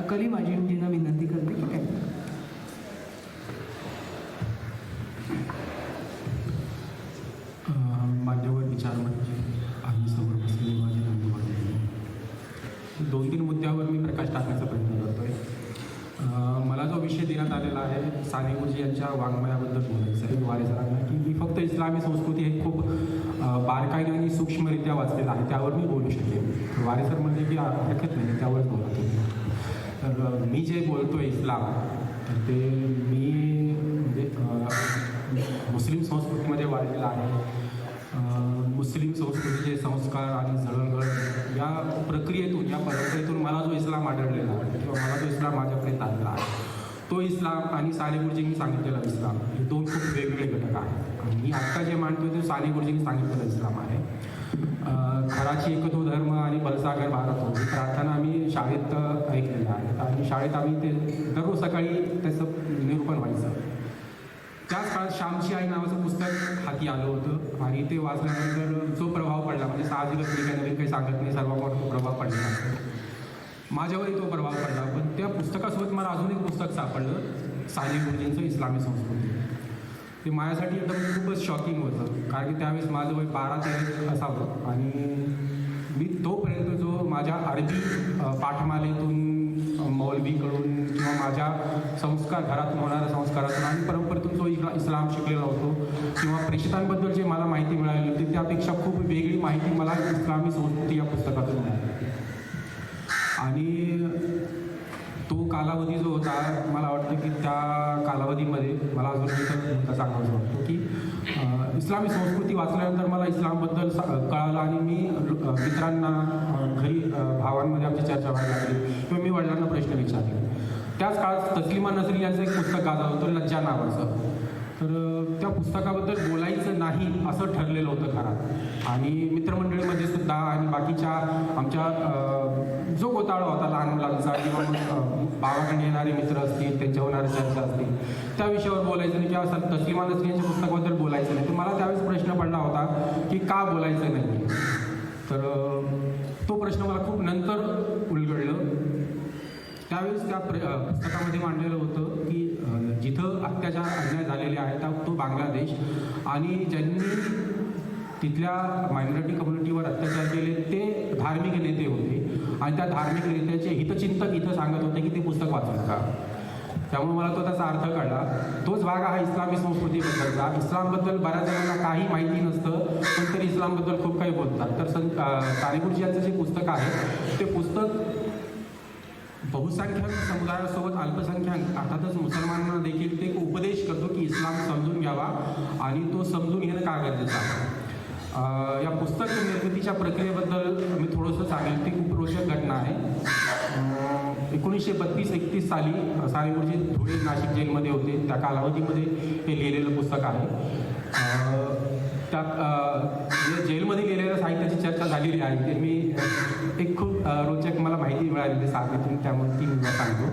कली माझी आजींजींना विनंती करते की काय अ, विचार म्हणजे आम्ही समोर बसलेले माझे दोन तीन मुद्द्यावर मी प्रकाश टाकण्याचा प्रयत्न करतोय. आहे मला जो विषय देण्यात आलेला आहे साने गुरुजी यांच्या वाङ्मयाबद्दल बोलायचं आहे. वारे सरांना की मी फक्त इस्लामी संस्कृती हे खूप बारकाईने आणि सूक्ष्मरित्या वाचलेलं आहे त्यावर मी बोलू शकेन. वारे सर म्हणजे की हरकत नाही त्यावरच बोलतो तर मी जे बोलतोय इस्लाम तर ते मी म्हणजे मुस्लिम संस्कृतीमध्ये वाढलेलं आहे. मुस्लिम संस्कृतीचे संस्कार आणि जळणघळ या प्रक्रियेतून या परंपरेतून मला जो इस्लाम आढळलेला आहे किंवा मला जो इस्लाम माझ्याकडे आलेला आहे तो इस्लाम आणि साने गुरुजींनी सांगितलेला इस्लाम हे दोन खूप वेगवेगळे घटक आहेत. आणि मी आत्ता जे मांडतोय ते साने गुरुजींनी सांगितलेला इस्लाम आहे. खराची एक तो धर्म आणि बलसागर भारत हो ही प्रार्थना आम्ही शाळेत अ, ऐकलेल्या आहेत आणि शाळेत आम्ही ते दररोज सकाळी त्याचं निरूपण व्हायचं. त्याच काळात श्यामची आई नावाचं पुस्तक हाती आलं होतं आणि ते वाचल्यानंतर जो प्रभाव पडला म्हणजे साहजिकच मी काही नवीन काही सांगत नाही सर्वांवर तो प्रभाव पडला माझ्यावरही तो प्रभाव पडला पण त्या पुस्तकासोबत मला अजून एक पुस्तक सापडलं साने गुरुजींचं इस्लामी संस्कृती. ते माझ्यासाठी एकदम खूपच शॉकिंग होतं. कारण की त्यावेळेस माझं वय बारा तेरा असावं. आणि मी तोपर्यंत जो माझ्या अरबी पाठमालेतून मौलवीकडून किंवा माझ्या संस्कार घरातून होणाऱ्या संस्कारातून आणि परंपरेतून जो इस्ला इस्लाम शिकलेला होतो किंवा प्रेषितांबद्दल जे मला माहिती मिळाली होती त्यापेक्षा खूप वेगळी माहिती मला इस्लामी संस्कृती या पुस्तकातून मिळाली. आणि तो कालावधी जो होता मला वाटतं की त्या कालावधीमध्ये मला अजून एकच मुद्दा सांगायचा वाटतो की इस्लामी संस्कृती वाचल्यानंतर मला इस्लामबद्दल सा- कळालं आणि मी मित्रांना घरी भावांमध्ये आमची चर्चा व्हायला लागली. किंवा मी वडिलांना प्रश्न विचारले. त्याच काळात तस्लिमा नसरी यांचं एक पुस्तक गाजलं होतं लज्जा नावाचं. तर त्या पुस्तकाबद्दल बोलायचं नाही असं ठरलेलं होतं घरात. आणि मित्रमंडळीमध्ये सुद्धा आणि बाकीच्या आमच्या जो गोताळा होता लहान मुलांचा किंवा मग भावाकडे येणारे मित्र असतील त्यांच्या होणाऱ्या चर्चा असतील त्या विषयावर बोलायचं नाही किंवा सर तस्लिमा नसलींच्या यांच्या पुस्तकाबद्दल बोलायचं नाही. तर मला त्यावेळेस प्रश्न पडला होता की का बोलायचं नाही? तर तो प्रश्न मला खूप नंतर उलगडलं. त्यावेळेस त्या प्र पुस्तकामध्ये मांडलेलं होतं की जिथं अत्याचार अन्याय झालेले आहेत तो बांगलादेश आणि ज्यांनी तिथल्या मायनॉरिटी कम्युनिटीवर अत्याचार केले ते धार्मिक नेते होते. आणि त्या धार्मिक नेत्याचे हितचिंतक इथं सांगत होते की ते पुस्तक वाचू नका त्यामुळे मला तो त्याचा अर्थ कळला. तोच भाग हा इस्लामी संस्कृतीबद्दलचा. इस्लामबद्दल बऱ्याच जणांना काही माहिती नसतं पण तरी इस्लामबद्दल खूप काही बोलतात. तर संत सानेगुरुजी यांचं जे पुस्तक आहे ते पुस्तक बहुसंख्याक समुदायासोबत अल्पसंख्याक अर्थातच मुसलमानांना देखील ते एक उपदेश करतो की इस्लाम समजून घ्यावा आणि तो समजून घेणं का गरजेचं आहे? या पुस्तक निर्मितीच्या प्रक्रियेबद्दल मी थोडंसं सांगेल ती खूप रोचक घटना आहे अं, एकोणीसशे बत्तीस एकतीस साली सानेगुरुजी धुळे नाशिक जेलमध्ये होते. त्या कालावधीमध्ये हे लिहिलेलं पुस्तक आहे. त्यात जे जेलमध्ये लिहिलेल्या साहित्याची चर्चा झालेली आहे ते मी एक खूप रोचक मला माहिती मिळाली ते साधनेतून त्यामुळे ती मी सांगतो.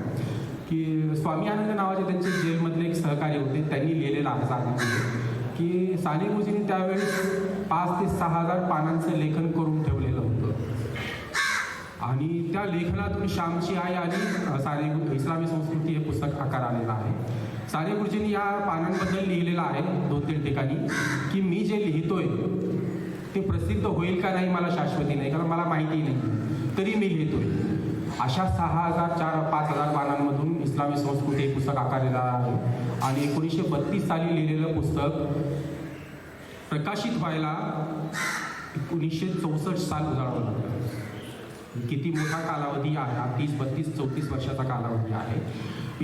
की स्वामी आनंद नावाचे त्यांचे जेलमधले एक सहकारी होते त्यांनी लिहिलेलं आहे साने की साने गुरुजींनी त्यावेळेस पाच ते सहा हजार पानांचं लेखन करून ठेवले. आणि त्या लेखनातून श्यामची आई आणि सारे इस्लामी संस्कृती हे पुस्तक आकार आलेलं आहे. सारे गुरुजींनी या पानांबद्दल लिहिलेलं आहे दोन तीन ठिकाणी की मी जे लिहितोय ते प्रसिद्ध होईल का नाही मला शाश्वती नाही कारण मला माहिती नाही. तरी मी लिहितोय. अशा सहा हजार चार पाच हजार पानांमधून इस्लामी संस्कृती हे पुस्तक आकारलेलं आहे. आणि एकोणीसशे बत्तीस साली लिहिलेलं पुस्तक प्रकाशित व्हायला एकोणीसशे चौसष्ट साल उजाळावं किती मोठा कालावधी आहे? हा तीस बत्तीस चौतीस वर्षाचा कालावधी आहे.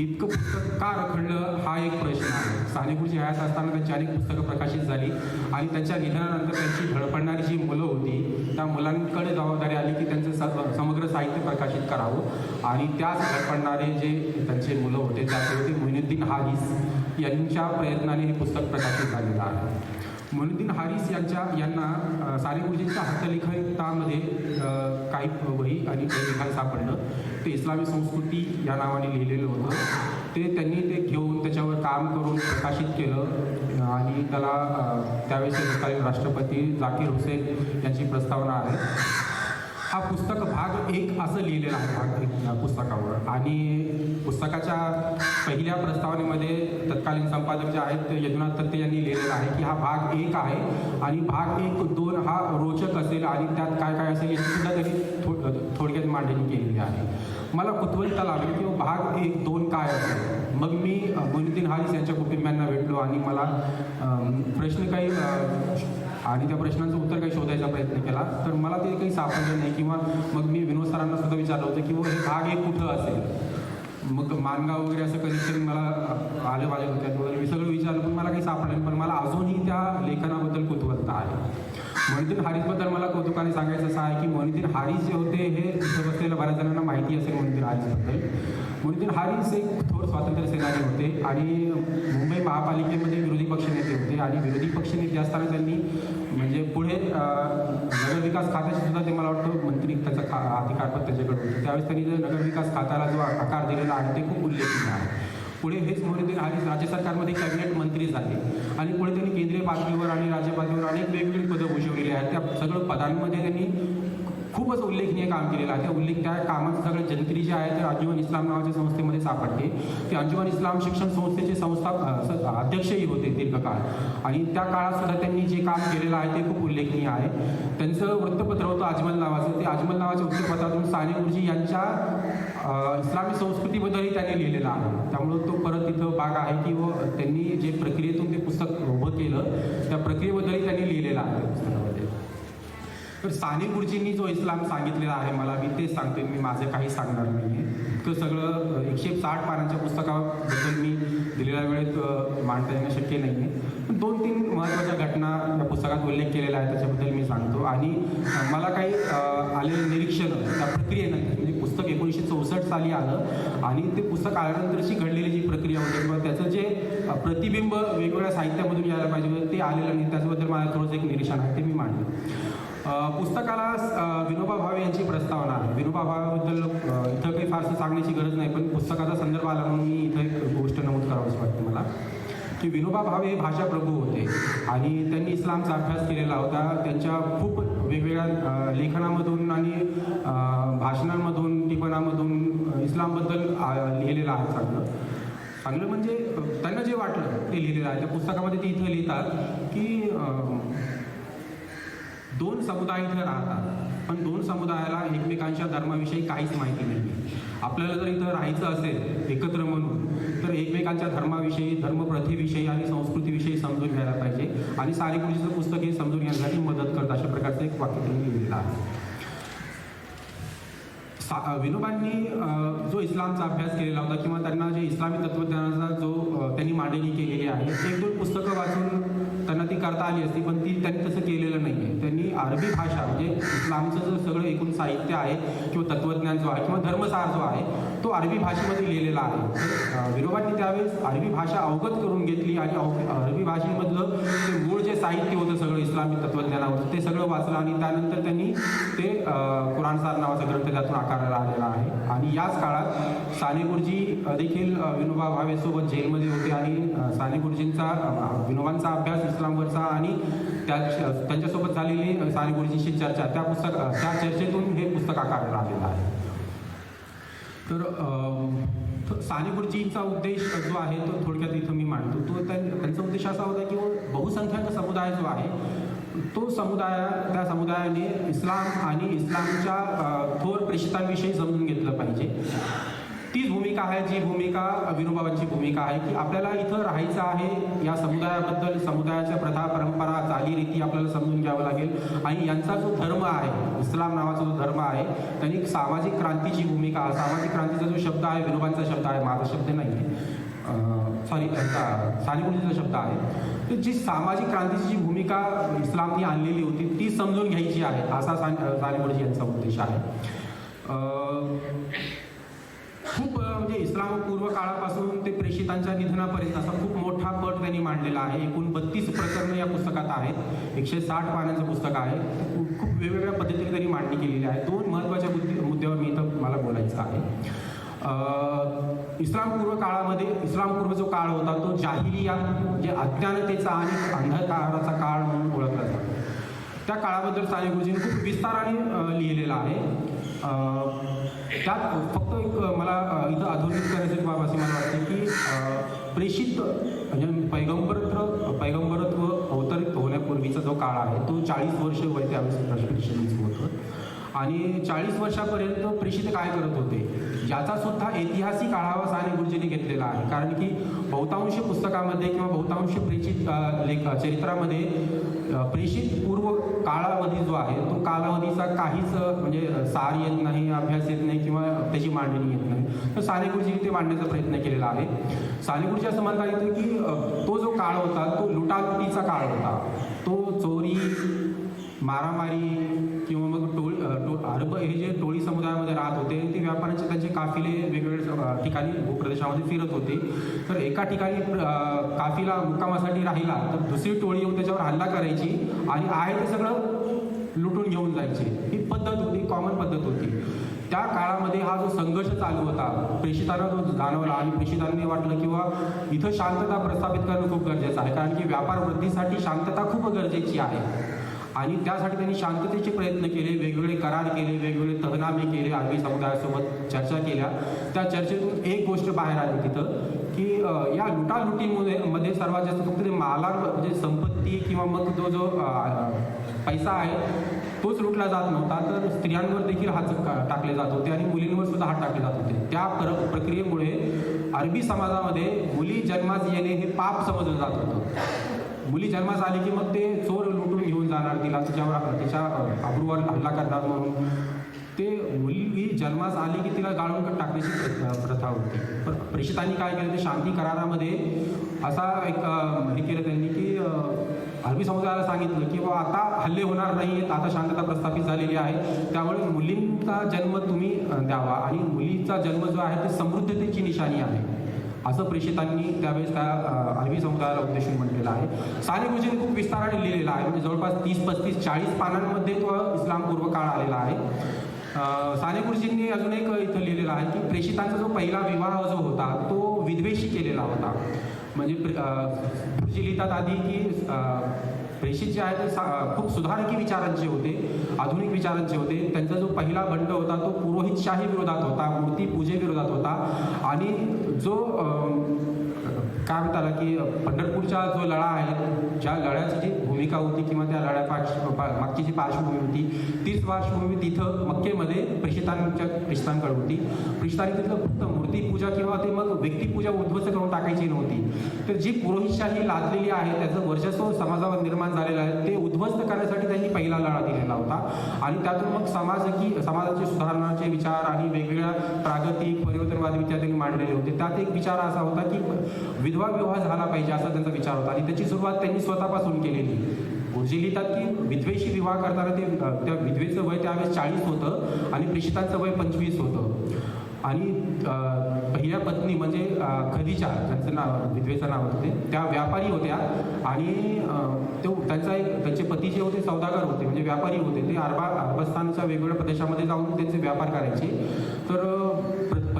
इतकं पुस्तक का रखडलं? हा एक प्रश्न आहे. सानेगुरुजी हयात असताना त्यांची अनेक पुस्तकं प्रकाशित झाली आणि त्यांच्या निधनानंतर त्यांची धडपडणारी जी मुलं होती त्या मुलांकडे जबाबदारी आली की त्यांचं स- समग्र साहित्य प्रकाशित करावं. आणि त्याच धडपडणारे जे त्यांचे मुलं होते त्याचे होते मोहिनुद्दीन हारिस यांच्या प्रयत्नाने हे पुस्तक प्रकाशित झालेलं आहे. मोहिनुद्दीन हारिस यांच्या यांना अ, साने गुरुजींच्या हस्तलिखितामध्ये काही वही आणि काही लिखाण सापडलं. ते इस्लामी संस्कृती या नावाने लिहिलेलं होतं. ते त्यांनी ते घेऊन त्याच्यावर काम करून प्रकाशित केलं. आणि त्याला त्यावेळेस तत्कालीन राष्ट्रपती जाकीर हुसेन यांची प्रस्तावना आहे हा पुस्तक भाग एक असं लिहिलेला आहे भाग एक पुस्तकावर. आणि पुस्तकाच्या पहिल्या प्रस्तावनेमध्ये तत्कालीन संपादक जे आहेत ते तत्ते यांनी लिहिलेलं आहे की हा भाग एक आहे. आणि भाग एक दोन हा रोचक असेल आणि त्यात काय काय असेल याची सुद्धा त्यांनी थो थोडक्यात मांडणी केलेली आहे. मला कुतूहलता लागली की भाग एक दोन काय असेल? मग मी अ, हारिस यांच्या कुटुंबियांना भेटलो आणि मला प्रश्न काही आणि त्या प्रश्नांचं उत्तर काही शोधायचा प्रयत्न केला. तर मला ते काही सापडलं नाही किंवा मग मी विनोद सरांना सुद्धा विचारलं होतं की "व हे भाग एक कुठं असेल? मग मानगाव वगैरे असं कनेक्शन मला अ, आलं पाहिजे होत्यात वगैरे मी सगळं विचारलं पण मला काही सापडलं नाही. पण मला अजूनही त्या लेखनाबद्दल कुतूहलता आहे. मोहिद्दीन हारिसबद्दल मला कौतुकाने सांगायचं असं आहे की मोहिद्दीन हारिस जे होते हे इथे बसलेल्या बऱ्याच जणांना माहिती असेल मोहिद्दीन हारिसबद्दल. मोहिद्दीन हारिस एक थोर स्वातंत्र्य सेनानी होते आणि मुंबई महापालिकेमध्ये विरोधी पक्षनेते होते आणि विरोधी पक्षनेते असताना त्यांनी म्हणजे पुढे नगरविकास खात्याशी सुद्धा ते मला वाटतं मंत्री त्याचा खा अधिकारपद त्याच्याकडे होतं. त्यावेळेस त्यांनी जो नगरविकास खात्याला जो आकार दिलेला आहे ते खूप उल्लेखनीय आहे. पुढे हेच मोहिद्दीन आणि राज्य सरकारमध्ये कॅबिनेट मंत्री झाले. आणि पुढे त्यांनी केंद्रीय पातळीवर आणि राज्य पातळीवर अनेक वेगवेगळी पदं भूषवलेली आहेत. त्या सगळं पदांमध्ये त्यांनी खूपच उल्लेखनीय काम केलेलं आहे. त्या उल्लेख त्या कामाचं सगळं जंत्री जे आहे ते अंजुमन इस्लाम नावाच्या संस्थेमध्ये सापडते. ते अंजुमन इस्लाम शिक्षण संस्थेचे संस्था स- अध्यक्षही होते दीर्घकाळ. आणि त्या काळात सुद्धा त्यांनी जे काम केलेलं आहे ते खूप उल्लेखनीय आहे. त्यांचं वृत्तपत्र होतं अजमल नावाचं. ते अजमल नावाच्या वृत्तपत्रातून साने गुरुजी यांच्या इस्लामी संस्कृतीबद्दलही त्यांनी लिहिलेलं आहे. त्यामुळं तो परत तिथं भाग आहे की व त्यांनी जे प्रक्रियेतून ते पुस्तक उभं केलं त्या प्रक्रियेबद्दलही त्यांनी लिहिलेलं आहे. तर साने गुरुजींनी जो इस्लाम सांगितलेला आहे मला मी तेच सांगतोय. मी माझं काही सांगणार नाही आहे तर सगळं एकशे साठ पानांच्या पुस्तकाबद्दल मी दिलेल्या वेळेत मांडता येणं शक्य नाही आहे पण दोन तीन महत्त्वाच्या घटना या पुस्तकात उल्लेख केलेला आहे त्याच्याबद्दल मी सांगतो. आणि मला काही आलेलं निरीक्षण त्या प्रक्रियेनंतर म्हणजे पुस्तक एकोणीसशे चौसष्ट साली आलं. आणि ते पुस्तक आल्यानंतरची घडलेली जी प्रक्रिया होती किंवा त्याचं जे प्रतिबिंब वेगवेगळ्या साहित्यामधून यायला पाहिजे ते आलेलं नाही त्याच्याबद्दल मला थोडंसं एक निरीक्षण आहे ते मी मांडलं. पुस्तकाला विनोबा भावे यांची प्रस्तावना आहे. विनोबा भावेबद्दल इथं काही फारसं सांगण्याची गरज नाही पण पुस्तकाचा संदर्भ आला म्हणून मी इथं एक गोष्ट नमूद करावंच वाटते मला की विनोबा भावे हे भाषा प्रभू होते आणि त्यांनी इस्लामचा अभ्यास केलेला होता. त्यांच्या खूप वेगवेगळ्या लेखनामधून आणि भाषणांमधून टिपणामधून इस्लामबद्दल लिहिलेलं आहे चांगलं. चांगलं म्हणजे त्यांना जे वाटलं ते लिहिलेलं आहे. त्या पुस्तकामध्ये ते इथं लिहितात की दोन समुदाय इथे राहतात. पण दोन समुदायाला एकमेकांच्या धर्माविषयी काहीच माहिती नाही आपल्याला जर इथं राहायचं असेल एकत्र म्हणून तर एकमेकांच्या धर्माविषयी धर्मप्रथेविषयी आणि संस्कृतीविषयी समजून घ्यायला पाहिजे. आणि सारेगुरुजीचं पुस्तक हे समजून घेण्यासाठी मदत करतं अशा प्रकारचं एक वाक्य त्यांनी लिहिलेलं आहे. सा विनोबांनी जो इस्लामचा अभ्यास केलेला होता किंवा त्यांना जे इस्लामी तत्वज्ञानाचा जो त्यांनी मांडणी केलेली आहे एक दोन पुस्तकं वाचून त्यांना ती करता आली असती पण ती त्यांनी तसं केलेलं नाही आहे त्यांनी अरबी भाषा म्हणजे इस्लामचं जे सगळं एकूण साहित्य आहे किंवा तत्वज्ञान जो आहे किंवा धर्मसार जो आहे तो अरबी भाषेमध्ये लिहिलेला आहे. तर, त्यावेळेस अरबी भाषा अवगत करून घेतली आणि अरबी भाषेमधलं ते मूळ जे साहित्य होतं सगळं इस्लामी तत्वज्ञानावर ते सगळं वाचलं आणि त्यानंतर त्यांनी ते कुराणसार नावाचा ग्रंथ त्यातून आकाराला आलेला आहे. आणि याच काळात साने गुरुजी देखील विनोबा भावेसोबत जेलमध्ये होते आणि साने गुरुजींचा विनोबांचा अभ्यास इस्लामवरचा आणि त्या त्यांच्यासोबत झालेली साने गुरुजींची चर्चा. त्या पुस्तक त्या चर्चेतून हे पुस्तक आकाराला आलेलं आहे. तर साने गुरुजींचा उद्देश जो आहे तो थोडक्यात इथं मी मांडतो. तो त्यांचा उद्देश असा होता की बहुसंख्याक समुदाय जो आहे तो समुदाय त्या समुदायाने इस्लाम आणि इस्लामच्या थोर प्रेषितांविषयी समजून घेतलं पाहिजे. तीच भूमिका आहे जी भूमिका विनोबाबांची भूमिका आहे की आपल्याला इथं राहायचं आहे या समुदायाबद्दल समुदायाच्या प्रथा परंपरा चालीरीती आपल्याला समजून घ्यावं लागेल. आणि यांचा जो धर्म आहे इस्लाम नावाचा जो धर्म आहे त्यांनी एक सामाजिक क्रांतीची भूमिका सामाजिक क्रांतीचा जो शब्द आहे विनोबांचा शब्द आहे माझा शब्द नाही आहे सॉरी सानेगुरुजीचा शब्द आहे. तर जी सामाजिक क्रांतीची जी भूमिका इस्लामने आणलेली होती ती समजून घ्यायची आहे असा सान यांचा उद्देश आहे. खूप म्हणजे इस्लामपूर्व काळापासून ते प्रेषितांच्या निधनापर्यंत असा खूप मोठा पट त्यांनी मांडलेला आहे. एकूण बत्तीस प्रकरणं या पुस्तकात आहेत. एकशे साठ पानांचं पुस्तक आहे. खूप वेगवेगळ्या पद्धतीने त्यांनी मांडणी केलेली आहे. दोन महत्त्वाच्या मुद्दे मुद्द्यावर मी इथं मला बोलायचं आहे. इस्लामपूर्व काळामध्ये इस्लामपूर्व जो काळ होता तो जाहिरिया म्हणजे अज्ञानतेचा आणि अंधकाराचा काळ म्हणून ओळखला जातो. त्या काळाबद्दल साने गुरुजींनी खूप विस्ताराने लिहिलेला लिहिलेलं आहे. त्यात फक्त एक मला इथं अधोरेखित करायची बाब असे मला वाटते की प्रेषित म्हणजे पैगंबरत्र पैगंबरत्व अवतरित होण्यापूर्वीचा जो काळ आहे तो चाळीस वर्ष वय त्यावेळेस प्रेषित होतं. आणि चाळीस वर्षापर्यंत प्रेषित काय करत होते? याचा सुद्धा ऐतिहासिक आढावा साने गुरुजींनी घेतलेला आहे. कारण की बहुतांश पुस्तकामध्ये किंवा बहुतांश प्रेषित लेख चरित्रामध्ये प्रेषित पूर्व काळावधी जो आहे तो कालावधीचा काहीच म्हणजे सार येत नाही अभ्यास येत नाही किंवा त्याची मांडणी येत नाही. तर साने गुरुजींनी ते मांडण्याचा प्रयत्न केलेला आहे. साने गुरुजी असं म्हणता येतं की तो जो काळ होता तो लुटालुटीचा काळ होता. तो चोरी मारामारी किंवा मग टोळी अरब हे जे टोळी समुदायामध्ये राहत होते ते व्यापाऱ्यांचे त्यांचे काफिले वेगवेगळ्या ठिकाणी भूप्रदेशामध्ये फिरत होते. तर एका ठिकाणी काफिला मुक्कामासाठी राहिला तर दुसरी टोळी येऊन त्याच्यावर हल्ला करायची आणि आहे ते सगळं लुटून घेऊन जायचे. ही पद्धत होती कॉमन पद्धत होती. त्या काळामध्ये हा जो संघर्ष चालू होता प्रेषितांना तो जाणवला आणि प्रेषितांनी वाटलं किंवा इथं शांतता प्रस्थापित करणं खूप गरजेचं आहे कारण की व्यापार वृद्धीसाठी शांतता खूप गरजेची आहे. आणि त्यासाठी त्यांनी शांततेचे प्रयत्न केले वेगवेगळे करार केले वेगवेगळे तहनामे केले अरबी समुदायासोबत चर्चा केल्या. त्या चर्चेतून एक गोष्ट बाहेर आली तिथं की या लुटालुटीमध्ये मध्ये सर्वात जास्त फक्त ते मालार म्हणजे संपत्ती किंवा मग तो जो पैसा आहे तोच लुटला जात नव्हता. तर स्त्रियांवर देखील हात का- टाकले जात होते आणि मुलींवर सुद्धा हात टाकले जात होते. त्या प्र प्रक्रियेमुळे अरबी समाजामध्ये मुली जन्मास येणे हे पाप समजलं जात होतं. मुली जन्मास आली की मग ते चोर लुटून घेऊन जाणार तिला तिच्यावर तिच्या अब्रूवर हल्ला करणार म्हणून. ते मुलगी जन्मास आली की तिला गाळून टाकण्याची प्रथा प्रथा होती. पण प्रेषितांनी काय केलं? ते शांती करारामध्ये असा एक हे केलं त्यांनी की अरबी समुदायाला सांगितलं की बा आता हल्ले होणार नाही आता शांतता प्रस्थापित झालेली आहे. त्यामुळे मुलींचा जन्म तुम्ही द्यावा. आणि मुलीचा जन्म जो आहे ते समृद्धतेची निशाणी आहे. असं प्रेषितांनी त्यावेळेस त्या अ, अरबी समुदायाला उद्देशून म्हटलेलं आहे. साने गुरुजींनी खूप विस्ताराने लिहिलेला आहे. म्हणजे जवळपास तीस पस्तीस चाळीस पानांमध्ये तो इस्लामपूर्व काळ आलेला आहे. साने गुरुजींनी अजून एक इथं लिहिलेलं आहे की प्रेषितांचा जो पहिला विवाह जो होता तो विद्वेषी केलेला होता. म्हणजे गुरुजी लिहितात आधी की प्रेषित जे आहे ते सा- खूप सुधारकी विचारांचे होते आधुनिक विचारांचे होते. त्यांचा जो पहिला बंड होता तो पुरोहितशाही विरोधात होता मूर्ती पूजे विरोधात होता. आणि जो काय म्हणता की पंढरपूरचा जो लढा आहे ज्या लढ्याची जी भूमिका होती किंवा त्या लढ्या पार्श मागची जी पार्श्वभूमी होती तीच पार्श्वभूमी तिथं मक्केमध्ये प्रेषितांच्या प्रेषितांकडे होती. प्रेषितांनी तिथलं फक्त मूर्तीपूजा किंवा ते मग व्यक्तिपूजा उद्ध्वस्त करून टाकायची नव्हती. तर जी पुरोहितशाही लादलेली आहे त्याचं वर्चस्व समाजावर निर्माण झालेलं आहे ते उद्ध्वस्त करण्यासाठी त्यांनी पहिला लढा दिलेला होता. आणि त्यातून मग समाज की समाजाचे सुधारणाचे विचार आणि वेगवेगळ्या प्रागतिक परिवर्तनवादी विचार त्यांनी मांडलेले होते. त्यात एक विचार असा होता की विधवा विवाह झाला पाहिजे असा त्यांचा विचार होता. आणि त्याची सुरुवात त्यांनी स्वतःपासून केलेली. गुरुजी लिहितात की विधवेशी विवाह करताना ते त्या विधवेचं वय त्यावेळेस चाळीस होतं आणि प्रेषितांचं वय पंचवीस होतं. आणि पहिल्या पत्नी म्हणजे खदीच्या त्यांचं ज्यांचं नाव विधवेचं नाव होते त्या व्यापारी होत्या. आणि तो त्यांचा एक त्यांचे पती जे होते सौदागर होते म्हणजे व्यापारी होते. ते अरबा अरबस्तानच्या वेगवेगळ्या प्रदेशामध्ये जाऊन त्यांचे व्यापार करायचे. तर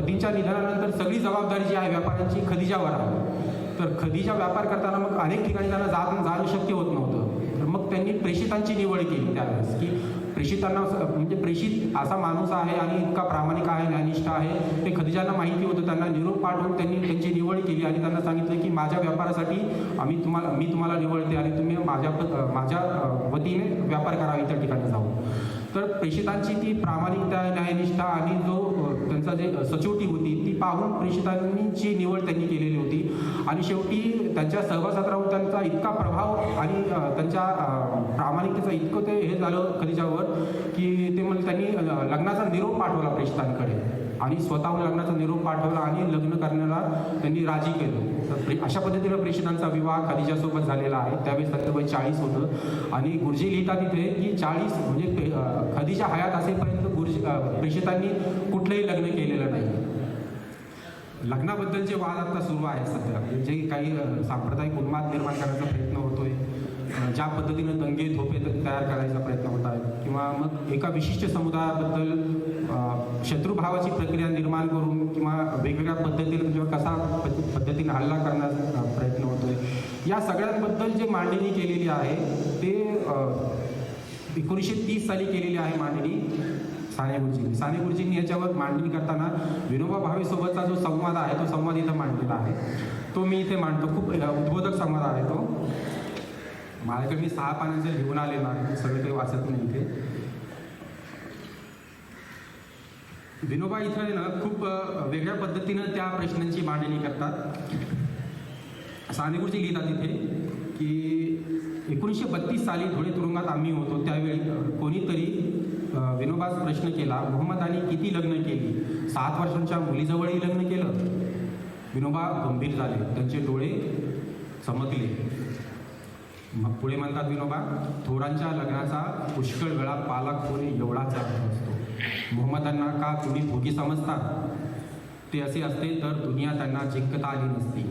खदीच्या निधनानंतर सगळी जबाबदारी जी आहे व्यापाऱ्यांची खदिजावर आहे. तर खदिजा व्यापार करताना मग अनेक ठिकाणी त्यांना जात जाणं शक्य होत नव्हतं. तर मग त्यांनी प्रेषितांची निवड केली त्यावेळेस की प्रेषितांना म्हणजे प्रेषित असा माणूस आहे आणि इतका प्रामाणिक आहे ज्ञानिष्ठ आहे. ते खदिजांना माहिती होतं त्यांना निरोप पाठवून त्यांनी त्यांची निवड केली आणि त्यांना सांगितलं की माझ्या व्यापारासाठी आम्ही तुम्हाला मी तुम्हाला निवडते आणि तुम्ही माझ्या माझ्या वतीने व्यापार करावा इतर ठिकाणी जाऊन. तर प्रेषितांची ती प्रामाणिकता न्यायनिष्ठा आणि जो त्यांचा जे सचोटी होती ती पाहून प्रेषितांची निवड त्यांनी केलेली होती आणि शेवटी त्यांच्या सहवासात राहून त्यांचा इतका प्रभाव आणि त्यांच्या प्रामाणिकतेचं इतकं ते हे झालं खदिजावर की ते म्हणजे त्यांनी लग्नाचा निरोप पाठवला प्रेषितांकडे आणि स्वतःहून लग्नाचा निरोप पाठवला आणि लग्न करण्याला त्यांनी राजी केलं. अशा पद्धतीनं प्रेषितांचा विवाह खदिजासोबत झालेला आहे. त्यावेळेस त्यांचं वय चाळीस होतं. आणि गुरुजी लिहितात इथे की चाळीस म्हणजे पे- हयात असेपर्यंत गुरुजी प्रेषितांनी कुठलंही लग्न केलेलं नाही. लग्नाबद्दलचे वाद आता सुरू आहे सध्या. जे काही सांप्रदायिक उन्माद निर्माण करण्याचा प्रयत्न होतोय ज्या पद्धतीनं दंगे धोपे तयार करायचा प्रयत्न होत आहे किंवा मग एका विशिष्ट समुदायाबद्दल शत्रुभावाची प्रक्रिया निर्माण करून किंवा वेगवेगळ्या पद्धतीनं किंवा कसा पद्धतीने हल्ला करण्याचा प्रयत्न होतोय. या सगळ्यांबद्दल जे मांडणी केलेली आहे ते एकोणीसशे तीस साली केलेली आहे मांडणी साने गुरुजींनी साने गुरुजींनी याच्यावर मांडणी करताना विनोबा भावेसोबतचा जो संवाद आहे तो संवाद इथं मांडलेला आहे. तो मी इथे मांडतो. खूप उद्बोधक संवाद आहे तो. माझ्याकडे मी सहा पानांचे लिहून आलेलो आहे. सगळं काही वाचत नाही इथे. विनोबा इथं ना खूप वेगळ्या पद्धतीनं त्या प्रश्नांची मांडणी करतात. सानेगुरुजी लिहितात तिथे की एकोणीसशे बत्तीस साली धुळे तुरुंगात आम्ही होतो. त्यावेळी कोणीतरी विनोबास प्रश्न केला मोहम्मदानी किती लग्न केली? सात वर्षांच्या मुलीजवळही लग्न केलं. विनोबा गंभीर झाले. त्यांचे डोळे चमकले. मग पुढे म्हणतात विनोबा थोरांच्या लग्नाचा पुष्कळ वेळा पालक होणे एवढाच अर्थ बहुमतांना का कोणी भोगी समजतात? ते असे असते तर दुनिया त्यांना जिंकता आली नसती.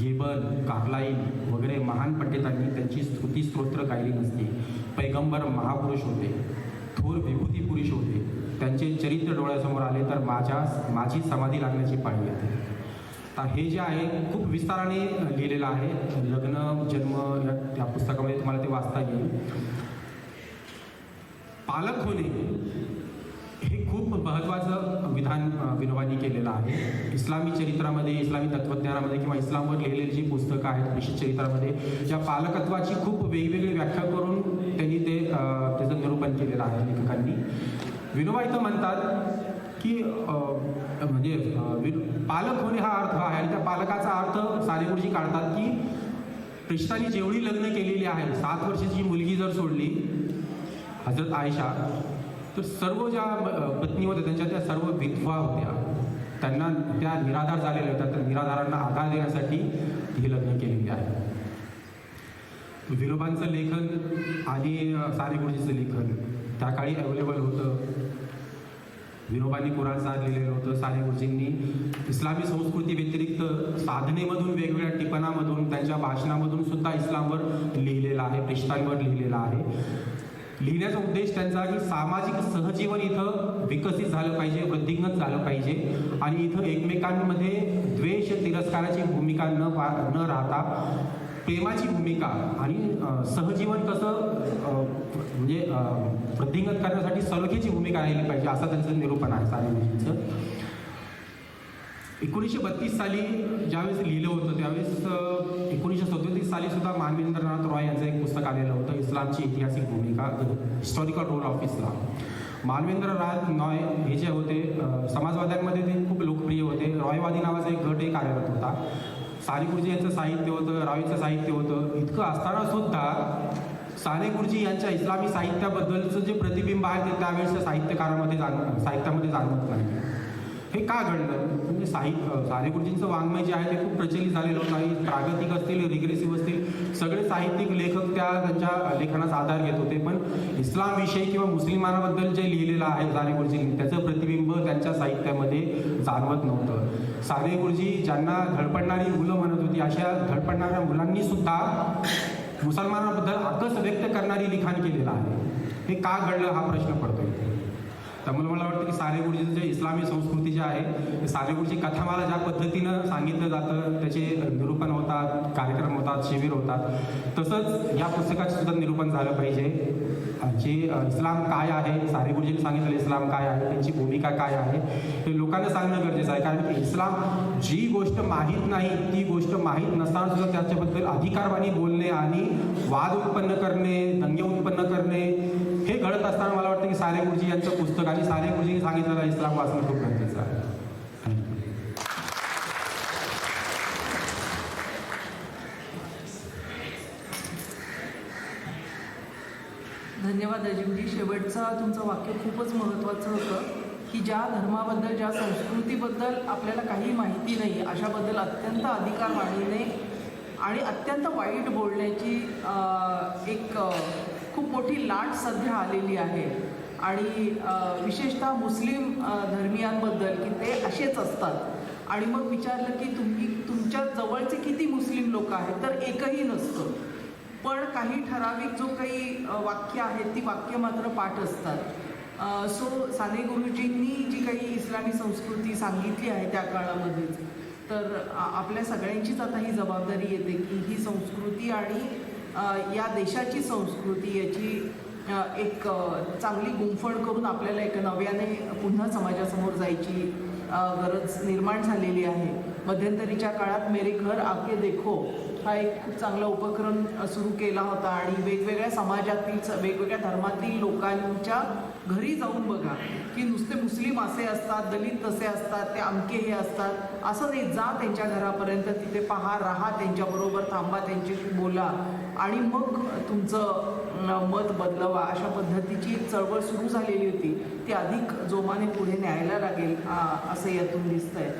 गेबल कार्लाईन वगैरे महान पंडितांनी त्यांची स्तुती स्तोत्र गायली नसती. पैगंबर महापुरुष होते. थोर विभूती पुरुष होते. त्यांचे चरित्र डोळ्यासमोर आले तर माझ्या माझी समाधी लागण्याची पाळी येते. आता हे जे आहे खूप विस्ताराने लिहिलेलं आहे. लग्न जन्म या त्या पुस्तकामध्ये तुम्हाला ते वाचता येईल. पालक होणे हे खूप महत्त्वाचं विधान विनोबांनी केलेलं आहे. इस्लामी चरित्रामध्ये इस्लामी तत्त्वज्ञानामध्ये किंवा इस्लामवर लिहिलेली जी पुस्तकं आहेत निश्चित चरित्रामध्ये या पालकत्वाची खूप वेगवेगळी व्याख्या करून त्यांनी ते त्याचं निरूपण केलेलं आहे लेखकांनी. विनोबा इथं म्हणतात की म्हणजे पालक होणे हा अर्थ आहे आणि त्या पालकाचा अर्थ साने गुरुजी काढतात की ख्रिस्तानी जेवढी लग्न केलेली आहे सात वर्षाची मुलगी जर सोडली हजरत आयशा तर सर्व ज्या पत्नी होत्या त्यांच्या त्या सर्व विधवा होत्या. त्यांना त्या निराधार झालेल्या होत्या. त्या निराधारांना आधार देण्यासाठी ही लग्न केलेली आहे. विनोबांचं लेखन आणि सारे साने गुरुजीचं लेखन त्या काळी अवेलेबल होतं. विनोबांनी कुराण साध लिहिलेलं होतं. साने गुरुजींनी इस्लामी संस्कृती व्यतिरिक्त साधनेमधून वेगवेगळ्या टिपणामधून त्यांच्या भाषणामधून सुद्धा इस्लामवर लिहिलेलं आहे पृष्ठांवर लिहिलेलं आहे. लिहिण्याचा उद्देश त्यांचा की सामाजिक सहजीवन इथं विकसित झालं पाहिजे वृद्धिंगत झालं पाहिजे. आणि इथं एकमेकांमध्ये द्वेष तिरस्काराची भूमिका न पा न राहता प्रेमाची भूमिका आणि सहजीवन कसं म्हणजे वृद्धिंगत करण्यासाठी सलोखेची भूमिका राहिली पाहिजे असं त्यांचं निरूपण आहे साने गुरुजींचं एकोणीसशे बत्तीस साली ज्यावेळेस लिहिलं होतं त्यावेळेस एकोणीसशे सदोतीस साली सुद्धा मानवेंद्रनाथ रॉय यांचं एक पुस्तक आलेलं होतं इस्लामची ऐतिहासिक भूमिका historical role of Islam. Manavendranath Roy हे जे होते समाजवाद्यांमध्ये ते खूप लोकप्रिय होते. रॉयवादी नावाचा एक गट एक कार्यरत होता. साने गुरुजी यांचं साहित्य होतं रावीचं साहित्य होतं. इतकं असताना सुद्धा साने गुरुजी यांच्या इस्लामी साहित्याबद्दलचं जे प्रतिबिंब आहे ते त्यावेळेस साहित्यकारामध्ये जाण साहित्यामध्ये जाणवत नाही. हे का घडलं? म्हणजे साहित्य सारे गुरुजींचं वाङ्मय जे आहे ते खूप प्रचलित झालेलं होतं प्रागतिक असतील रिग्रेसिव्ह असतील सगळे साहित्यिक लेखक त्या त्यांच्या लेखनाचा आधार घेत होते. पण इस्लामविषयी किंवा मुस्लिमांबद्दल जे लिहिलेलं आहे सारे गुरुजींनी त्याचं प्रतिबिंब त्यांच्या साहित्यामध्ये जाणवत नव्हतं. साने गुरुजी ज्यांना धडपडणारी मुलं म्हणत होती अशा धडपडणाऱ्या मुलांनी सुद्धा मुसलमानाबद्दल आकस व्यक्त करणारी लिखाण केलेलं आहे. हे का घडलं हा प्रश्न पडतोय? त्यामुळे मला वाटतं की सारेगुडीचं जे इस्लामी संस्कृती जी आहे ते साने कथा मला ज्या पद्धतीनं सांगितलं जातं त्याचे निरूपण होतात कार्यक्रम होतात शिबिर होतात. तसंच या पुस्तकाचं सुद्धा निरूपण झालं पाहिजे. जे इस्लाम काय आहे साने गुरुजींनी सांगितलं इस्लाम काय आहे त्यांची भूमिका काय आहे हे लोकांना सांगणं गरजेचं आहे. कारण की इस्लाम जी गोष्ट माहीत नाही ती गोष्ट माहीत नसताना सुद्धा त्याच्याबद्दल अधिकारवाणी बोलणे आणि वाद उत्पन्न करणे दंगे उत्पन्न करणे हे घडत असताना मला वाटतं की साने गुरुजी यांचं पुस्तक आणि साने गुरुजींनी सांगितलेला इस्लाम वाचणं खूप गरजेचं आहे. धन्यवाद. अजिमजी. शेवटचा तुमचं वाक्य खूपच महत्त्वाचं होतं की ज्या धर्माबद्दल ज्या संस्कृतीबद्दल आपल्याला काही माहिती नाही अशाबद्दल अत्यंत अधिकार वाढविणे आणि अत्यंत वाईट बोलण्याची एक खूप मोठी लाट सध्या आलेली आहे. आणि विशेषतः मुस्लिम धर्मियांबद्दल की ते असेच असतात. आणि मग विचारलं की तुम्ही तुमच्या जवळचे किती मुस्लिम लोक आहेत? तर एकही नसतं. पण काही ठराविक जो काही वाक्य आहेत ती वाक्य मात्र पाठ असतात. सो साने गुरुजींनी जी काही इस्लामी संस्कृती सांगितली आहे त्या काळामध्येच तर आपल्या सगळ्यांचीच आता ही जबाबदारी येते की ही संस्कृती आणि या देशाची संस्कृती याची एक चांगली गुंफण करून आपल्याला एक नव्याने पुन्हा समाजासमोर जायची गरज निर्माण झालेली आहे. मध्यंतरीच्या काळात मेरे घर आके देखो हा एक खूप चांगला उपक्रम सुरू केला होता आणि वेगवेगळ्या समाजातील स- वेगवेगळ्या धर्मातील लोकांच्या घरी जाऊन बघा की नुसते मुस्लिम असे असतात दलित तसे असतात ते अमके हे असतात असं नाही. जा त्यांच्या घरापर्यंत तिथे पहा राहा त्यांच्याबरोबर थांबा त्यांच्याशी बोला. आणि मग तुमचं मत बदलवा अशा पद्धतीची एक चळवळ सुरू झालेली होती. ती अधिक जोमाने पुढे न्यायला लागेल असं यातून दिसतंय.